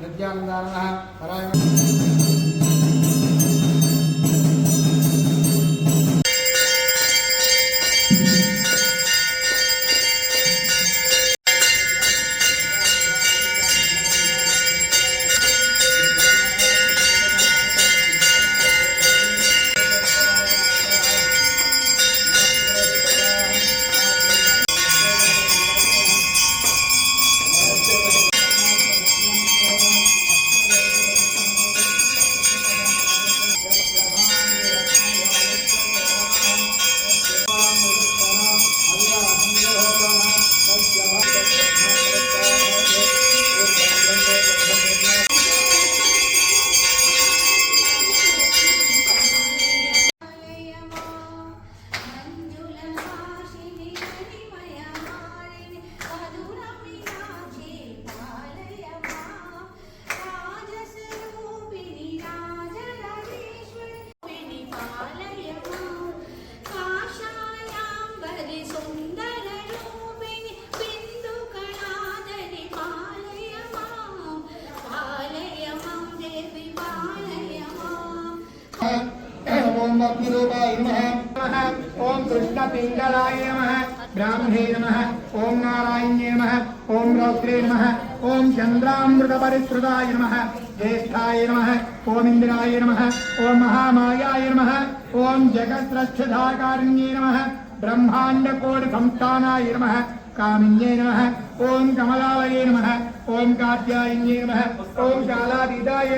నిత్యానందాయ నమః పరాయ ఆలయమా ఓం భక్తిరూపాయ నమః ఓం కృష్ణపింగళాయ నమః బ్రాహ్మణే నమః ఓం నారాయణ్యే నమః ఓం రౌద్రే నమః ఓం చంద్రామృత పరిశ్రుతాయ నమః జ్యేష్ఠాయ నమః ఓం ఇంద్రాయ నమః ఓం మహామాయాయ నమః ఓం జగద్రక్షధాకారిణ్యే నమః బ్రహ్మాండ కోటి సంస్థానాయ నమః కామిన్యే నమః ఓం కమలాలయే నమః ఓం కాత్యాయన్యే నమః ఓం కాలాతీతాయ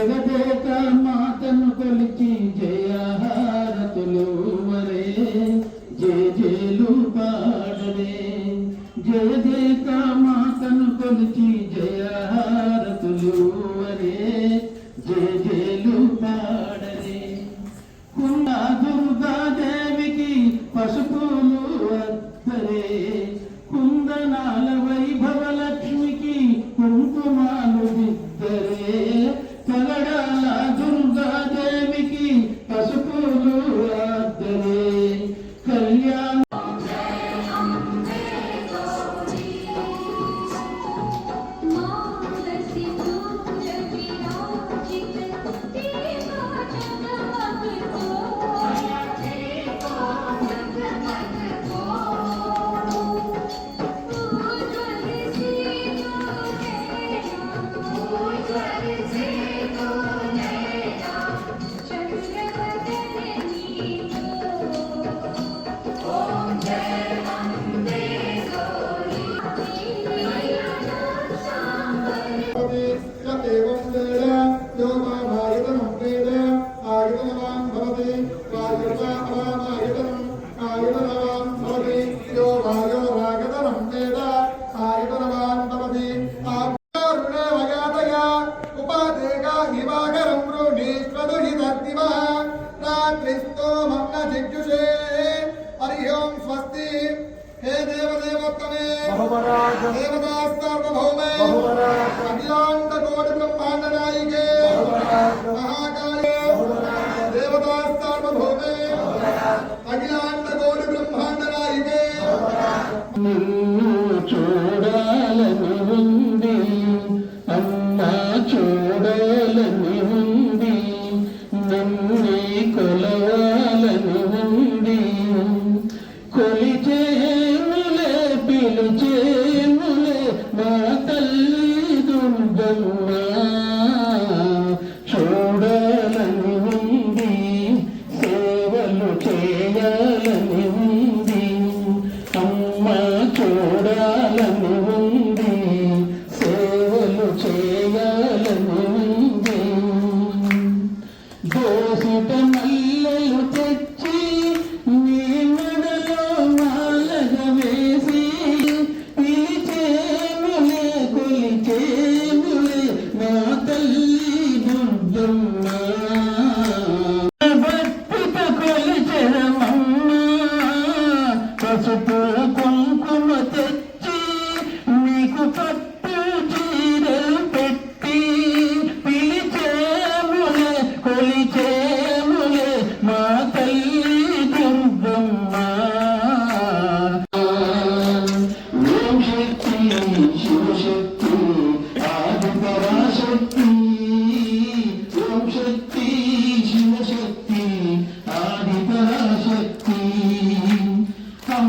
జగదేక మాతను కొలిచి జయహారతులు వరే. జయ జయలు పాడరే జయదేక మాతను కొలిచి జయహారతులు విస్తోమగ్న జిగ్జుషే హరి ఓం స్వస్తి. హే దేవదేవోత్తమే దేవదాస్త కొలిచేములే పిలిచేములే మా తల్లి దుర్గమ్మ చూడాలని ఉంది సేవలు చేయాలని ఉంది. అమ్మ చూడాలని తెచ్చి Thank you.